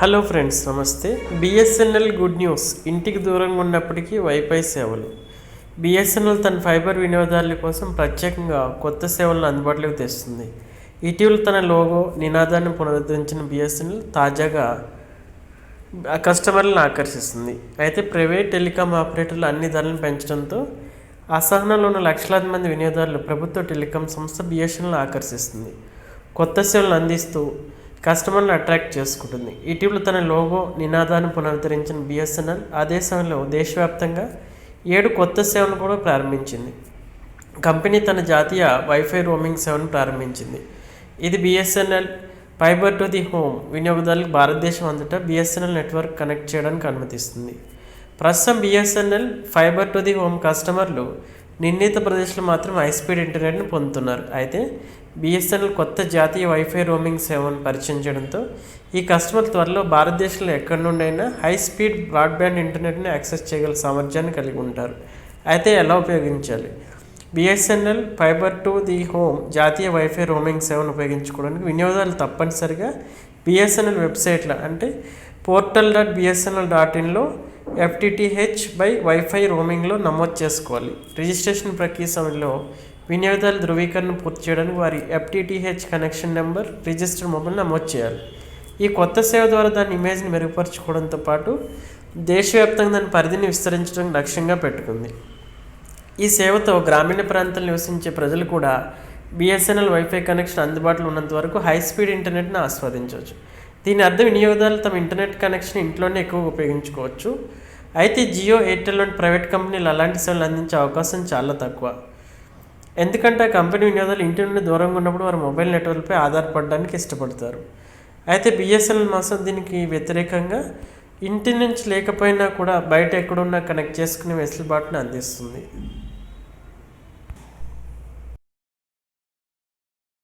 Hello friends నమస్తే. BSNL good news. ఇంటికి దూరంగా ఉన్నప్పటికీ వైఫై సేవలు. బిఎస్ఎన్ఎల్ తన ఫైబర్ వినియోగదారుల కోసం ప్రత్యేకంగా కొత్త సేవలను అందుబాటులోకి తెస్తుంది. ఇటీవల తన లోగో నినాదాన్ని పునరుద్ధరించిన బిఎస్ఎన్ఎల్ తాజాగా కస్టమర్లను ఆకర్షిస్తుంది. అయితే ప్రైవేట్ టెలికాం ఆపరేటర్లు అన్ని ధరలను పెంచడంతో అసహనంలో ఉన్న లక్షలాది మంది వినియోగదారులు ప్రభుత్వ టెలికాం సంస్థ బిఎస్ఎన్ఎల్ ఆకర్షిస్తుంది. కొత్త సేవలను అందిస్తూ కస్టమర్లను అట్రాక్ట్ చేసుకుంటుంది. ఇటీవల తన లోగో నినాదాన్ని పునరుద్ధరించిన బిఎస్ఎన్ఎల్ అదే సమయంలో దేశవ్యాప్తంగా ఏడు కొత్త సేవలను కూడా ప్రారంభించింది. కంపెనీ తన జాతీయ వైఫై రోమింగ్ సేవను ప్రారంభించింది. ఇది BSNL fibre to the home వినియోగదారులకు భారతదేశం అంతటా బిఎస్ఎన్ఎల్ నెట్వర్క్ కనెక్ట్ చేయడానికి అనుమతిస్తుంది. ప్రస్తుతం BSNL fibre to the home కస్టమర్లు నిర్ణీత ప్రదేశంలో మాత్రం హై స్పీడ్ ఇంటర్నెట్ను పొందుతున్నారు. అయితే బిఎస్ఎన్ఎల్ కొత్త జాతీయ వైఫై రోమింగ్ సేవను పరిచయం చేయడంతో ఈ కస్టమర్ త్వరలో భారతదేశంలో ఎక్కడి నుండైనా హై స్పీడ్ బ్రాడ్బ్యాండ్ ఇంటర్నెట్ని యాక్సెస్ చేయగల సామర్థ్యాన్ని కలిగి ఉంటారు. అయితే ఎలా ఉపయోగించాలి? BSNL fiber to the home జాతీయ వైఫై రోమింగ్ సేవను ఉపయోగించుకోవడానికి వినియోగదారులు తప్పనిసరిగా బిఎస్ఎన్ఎల్ వెబ్సైట్లో అంటే పోర్టల్ డాట్ బిఎస్ఎన్ఎల్ డాట్ ఇన్లో ఎఫ్టీటీహెచ్ బై వైఫై రోమింగ్లో నమోదు చేసుకోవాలి. రిజిస్ట్రేషన్ ప్రక్రియ సమయంలో వినియోగదారుల ధృవీకరణ పూర్తి చేయడానికి వారి FTTH connection number register mobile నమోదు చేయాలి. ఈ కొత్త సేవ ద్వారా దాని ఇమేజ్ని మెరుగుపరచుకోవడంతో పాటు దేశవ్యాప్తంగా దాని పరిధిని విస్తరించడం లక్ష్యంగా పెట్టుకుంది. ఈ సేవతో గ్రామీణ ప్రాంతాల్లో నివసించే ప్రజలు కూడా బిఎస్ఎన్ఎల్ వైఫై కనెక్షన్ అందుబాటులో ఉన్నంత వరకు హై స్పీడ్ ఇంటర్నెట్ను ఆస్వాదించవచ్చు. దీని అర్థం వినియోగదారులు తమ ఇంటర్నెట్ కనెక్షన్ ఇంట్లోనే ఎక్కువగా ఉపయోగించుకోవచ్చు. అయితే జియో ఎయిర్టెల్ వంటి ప్రైవేట్ కంపెనీలు అలాంటి సేవలు అందించే అవకాశం చాలా తక్కువ. ఎందుకంటే ఆ కంపెనీ వినియోగదారులు ఇంటి నుండి దూరంగా ఉన్నప్పుడు వారి మొబైల్ నెట్వర్క్పై ఆధారపడడానికి ఇష్టపడతారు. అయితే బిఎస్ఎన్ఎల్ మాసం దీనికి వ్యతిరేకంగా ఇంటి నుంచి లేకపోయినా కూడా బయట ఎక్కడున్నా కనెక్ట్ చేసుకునే వెసులుబాటును అందిస్తుంది.